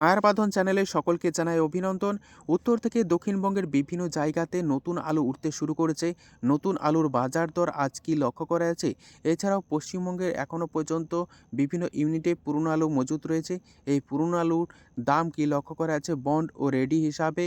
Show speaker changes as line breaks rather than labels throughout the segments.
মায়ার বাঁধন চ্যানেলে সকলকে জানায় অভিনন্দন। উত্তর থেকে দক্ষিণবঙ্গের বিভিন্ন জায়গাতে নতুন আলু উঠতে শুরু করেছে। নতুন আলুর বাজার দর আজ কি লক্ষ্য করা আছে এছাড়াও পশ্চিমবঙ্গের এখনও পর্যন্ত বিভিন্ন ইউনিটে পুরনো আলু মজুত রয়েছে। এই পুরনো আলুর দাম কি লক্ষ্য করা আছে বন্ড ও রেডি হিসাবে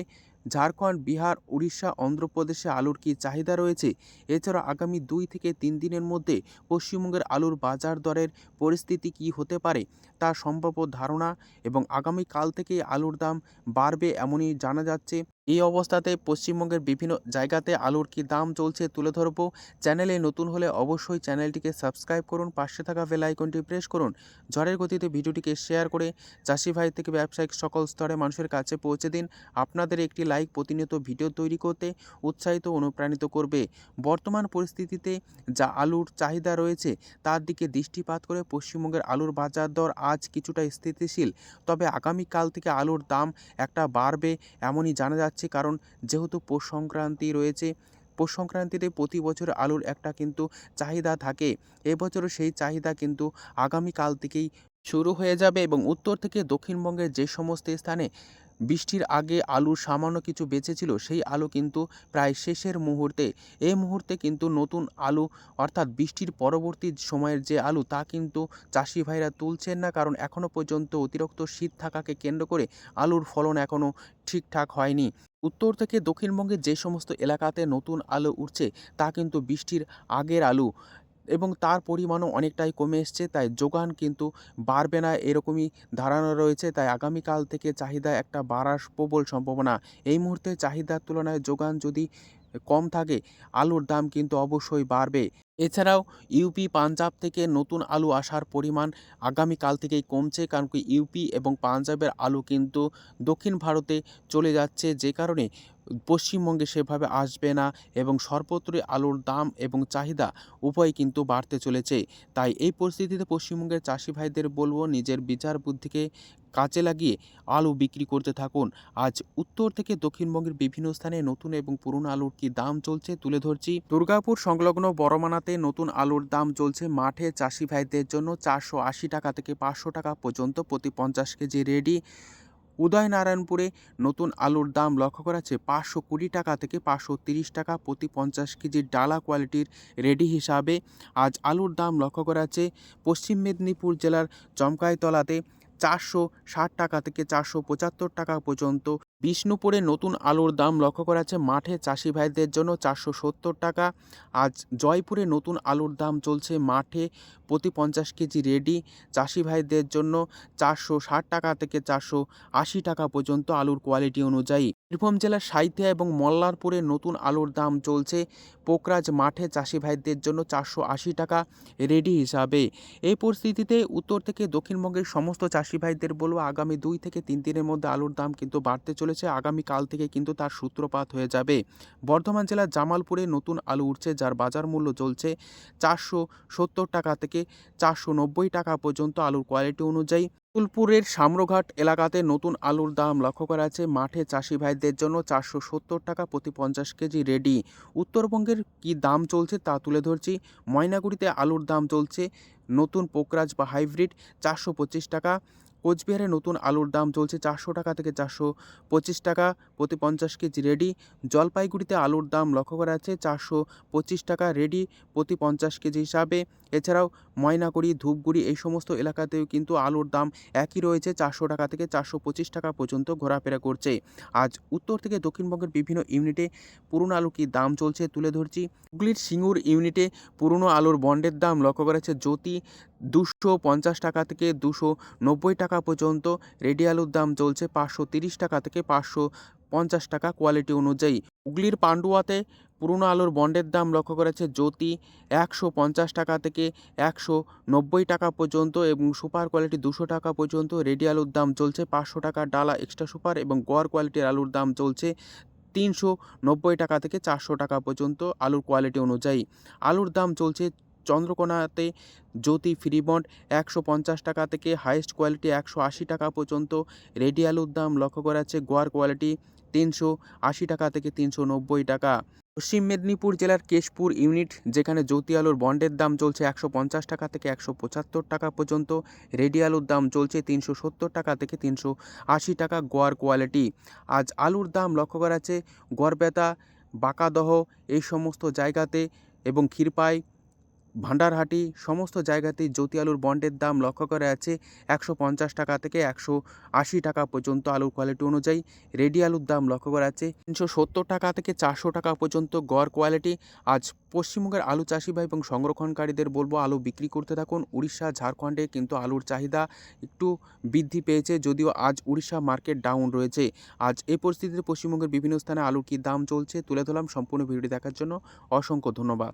ঝাড়খণ্ড, বিহার, উড়িষ্যা, অন্ধ্রপ্রদেশে আলুর কি চাহিদা রয়েছে? এছাড়া আগামী দুই থেকে তিন দিনের মধ্যে পশ্চিমবঙ্গের আলুর বাজার দরের পরিস্থিতি কি হতে পারে তার সম্ভাব্য ধারণা এবং আগামীকাল থেকে আলুর দাম বাড়বে এমনই জানা যাচ্ছে। এই অবস্থাতে পশ্চিমবঙ্গের বিভিন্ন জায়গাতে আলুর কি দাম চলছে তুলে ধরবো। চ্যানেলে নতুন হলে অবশ্যই চ্যানেলটিকে সাবস্ক্রাইব করুন, পাশে থাকা বেল আইকনটি প্রেস করুন। ঝড়ের গতিতে ভিডিওটিকে শেয়ার করে চাষি ভাই থেকে ব্যবসায়িক সকল স্তরে মানুষের কাছে পৌঁছে দিন। আপনাদের একটি লাইক প্রতিনিয়ত ভিডিও তৈরি করতে উৎসাহিত অনুপ্রাণিত করবে। বর্তমান পরিস্থিতিতে যা আলুর চাহিদা রয়েছে, তার দিকে দৃষ্টিপাত করে পশ্চিমবঙ্গের আলুর বাজার দর আজ কিছুটা স্থিতিশীল। তবে আগামীকাল থেকে আলুর দাম একটা বাড়বে, এমনই জানা যাচ্ছে কারণ যেহেতু পৌষ সংক্রান্তি রয়েছে, পৌষ সংক্রান্তিতে প্রতি বছর আলুর একটা কিন্তু চাহিদা থাকে। এবছরও সেই চাহিদা কিন্তু আগামীকাল থেকেই শুরু হয়ে যাবে এবং উত্তর থেকে দক্ষিণবঙ্গের যে সমস্ত স্থানে বৃষ্টির আগে আলুর সামান্য কিছু বেঁচেছিল সেই আলু কিন্তু প্রায় শেষের মুহূর্তে। এই মুহূর্তে কিন্তু নতুন আলু অর্থাৎ বৃষ্টির পরবর্তী সময়ের যে আলু, তা কিন্তু চাষি ভাইরা তুলছেন না। কারণ এখনও পর্যন্ত অতিরিক্ত শীত থাকাকে কেন্দ্র করে আলুর ফলন এখনও ঠিকঠাক হয়নি। উত্তর থেকে দক্ষিণবঙ্গের যে সমস্ত এলাকাতে নতুন আলু উঠছে, তা কিন্তু বৃষ্টির আগের আলু এবং তার পরিমাণও অনেকটাই কমে এসছে, তাই যোগান কিন্তু বাড়বে না এরকমই ধারণা রয়েছে। তাই আগামীকাল থেকে চাহিদা একটা বাড়ার প্রবল সম্ভাবনা। এই মুহূর্তে চাহিদার তুলনায় যোগান যদি কম থাকে, আলুর দাম কিন্তু অবশ্যই বাড়বে। এছাড়াও ইউপি পাঞ্জাব থেকে নতুন আলু আসার পরিমাণ আগামীকাল থেকেই কমছে কারণ কি ইউপি এবং পাঞ্জাবের আলু কিন্তু দক্ষিণ ভারতে চলে যাচ্ছে যে কারণে পশ্চিমবঙ্গে সেভাবে আসবে না এবং সর্বত্রই আলুর দাম এবং চাহিদা উভয় কিন্তু বাড়তে চলেছে। তাই এই পরিস্থিতিতে পশ্চিমবঙ্গের চাষি ভাইদের বলব, নিজের বিচার বুদ্ধিকে কাজে লাগিয়ে আলু বিক্রি করতে থাকুন। আজ উত্তর থেকে দক্ষিণবঙ্গের বিভিন্ন স্থানে নতুন এবং পুরনো আলুর কি দাম চলছে তুলে ধরছি। দুর্গাপুর সংলগ্ন বড়মানাতে নতুন আলুর দাম চলছে মাঠে। চাষি ভাইদের জন্য চারশো আশি টাকা থেকে পাঁচশো টাকা পর্যন্ত প্রতি পঞ্চাশ কেজি রেডি। উদয়নারায়ণপুরে নতুন আলুর দাম লক্ষ্য করা যাচ্ছে। পাঁচশো কুড়ি টাকা থেকে পাঁচশো তিরিশ টাকা প্রতি পঞ্চাশ কেজির ডালা কোয়ালিটির রেডি হিসাবে আজ আলুর দাম লক্ষ্য করা যাচ্ছে। পশ্চিম মেদিনীপুর জেলার চমকাইতলাতে চারশো ষাট টাকা থেকে চারশো পঁচাত্তর টাকা পর্যন্ত বিষ্ণুপুরে নতুন আলুর দাম লক্ষ্য করা যাচ্ছে মাঠে চাষি ভাইদের জন্য চারশো সত্তর টাকা। আজ জয়পুরে নতুন আলুর দাম চলছে মাঠে প্রতি পঞ্চাশ কেজি রেডি। চাষি ভাইদের জন্য চারশো ষাট টাকা থেকে চারশো আশি টাকা পর্যন্ত আলুর কোয়ালিটি অনুযায়ী। বীরভূম জেলার সাইথিয়া এবং মল্লারপুরে নতুন আলুর দাম চলছে। পোকরাজ মাঠে চাষি ভাইদের জন্য চারশো আশি টাকা রেডি হিসাবে। এই পরিস্থিতিতে উত্তর থেকে দক্ষিণবঙ্গের সমস্ত চাষি ভাইদের বলব আগামী দুই থেকে তিন দিনের মধ্যে আলুর দাম কিন্তু বাড়তে চলেছে আগামীকাল থেকে কিন্তু তার সূত্রপাত হয়ে যাবে। বর্ধমান জেলার জামালপুরে নতুন আলু উঠছে, যার বাজার মূল্য চলছে চারশো সত্তর টাকা থেকে চারশো নব্বই টাকা পর্যন্ত আলুর কোয়ালিটি অনুযায়ী। ফুলপুরের সাম্রঘাট এলাকাতে নতুন আলুর দাম লক্ষ্য করা আছে মাঠে চাষি ভাইদের জন্য চারশো সত্তর টাকা প্রতি পঞ্চাশ কেজি রেডি। উত্তরবঙ্গের কি দাম চলছে তা তুলে ধরছি, ময়নাগুড়িতে আলুর দাম চলছে, নতুন পোকরাজ বা হাইব্রিড চারশো পঁচিশ টাকা। কোচবিহারে নতুন আলুর দাম চলছে চারশো টাকা থেকে চারশো পঁচিশ টাকা। প্রতি পঞ্চাশ কেজি রেডি। জলপাইগুড়িতে আলুর দাম লক্ষ্য করা যাচ্ছে চারশো পঁচিশ টাকা রেডি প্রতি পঞ্চাশ কেজি হিসাবে। এছাড়াও ময়নাগুড়ি, ধূপগুড়ি এই সমস্ত এলাকাতেও কিন্তু আলুর দাম একই রয়েছে চারশো টাকা থেকে চারশো পঁচিশ টাকা পর্যন্ত ঘোরাফেরা করছে। আজ উত্তর থেকে দক্ষিণবঙ্গের বিভিন্ন ইউনিটে পুরনো আলু কি দাম চলছে তুলে ধরছি। হুগলির সিঙ্গুর ইউনিটে পুরনো আলুর বন্ডের দাম লক্ষ্য করা জ্যোতি দুশো পঞ্চাশ টাকা থেকে দুশো নব্বই টাকা পর্যন্ত। রেডি আলুর দাম চলছে পাঁচশো তিরিশ টাকা থেকে পাঁচশো পঞ্চাশ টাকা কোয়ালিটি অনুযায়ী। হুগলির পান্ডুয়াতে পুরনো আলুর বন্ডের দাম লক্ষ্য করেছে জ্যোতি একশো পঞ্চাশ টাকা থেকে একশো নব্বই টাকা পর্যন্ত এবং সুপার কোয়ালিটি দুশো টাকা পর্যন্ত। রেডি আলুর দাম চলছে পাঁচশো টাকা, ডালা এক্সট্রা সুপার এবং গড় কোয়ালিটির আলুর দাম চলছে তিনশো নব্বই টাকা থেকে চারশো টাকা পর্যন্ত আলুর কোয়ালিটি অনুযায়ী। আলুর দাম চলছে চন্দ্রকোনাতে জ্যোতি ফ্রিবন্ড একশো পঞ্চাশ টাকা থেকে হাইয়েস্ট কোয়ালিটি একশো আশি টাকা পর্যন্ত। রেডি আলুর দাম লক্ষ্য করা যাচ্ছে গোয়ার কোয়ালিটি তিনশো আশি টাকা থেকে তিনশো নব্বই টাকা। পশ্চিম মেদিনীপুর জেলার কেশপুর ইউনিট যেখানে জ্যোতি আলুর বন্ডের দাম চলছে একশো পঞ্চাশ টাকা থেকে একশো পঁচাত্তর টাকা পর্যন্ত। রেডি আলুর দাম চলছে তিনশো সত্তর টাকা থেকে তিনশো আশি টাকা গোয়ার কোয়ালিটি। আজ আলুর দাম লক্ষ্য করা যাচ্ছে গড়বেতা বাঁকাদহ এই সমস্ত জায়গাতে এবং ক্ষীরপাই ভান্ডারহাটি সমস্ত জায়গাতেই জ্যোতি আলুর বন্ডের দাম লক্ষ্য করা যাচ্ছে একশো পঞ্চাশ টাকা থেকে একশো আশি টাকা পর্যন্ত আলুর কোয়ালিটি অনুযায়ী। রেডি আলুর দাম লক্ষ্য করা যাচ্ছে তিনশো সত্তর টাকা থেকে চারশো টাকা পর্যন্ত গড় কোয়ালিটি আজ পশ্চিমবঙ্গের আলু চাষি ভাই এবং সংরক্ষণকারীদের বলব, আলু বিক্রি করতে থাকুন। উড়িষ্যা, ঝাড়খণ্ডে কিন্তু আলুর চাহিদা একটু বৃদ্ধি পেয়েছে, যদিও আজ উড়িষ্যা মার্কেট ডাউন রয়েছে। আজ এই পরিস্থিতিতে পশ্চিমবঙ্গের বিভিন্ন স্থানে আলুর কী দাম চলছে তুলে ধরলাম। সম্পূর্ণ ভিডিওটি দেখার জন্য অসংখ্য ধন্যবাদ।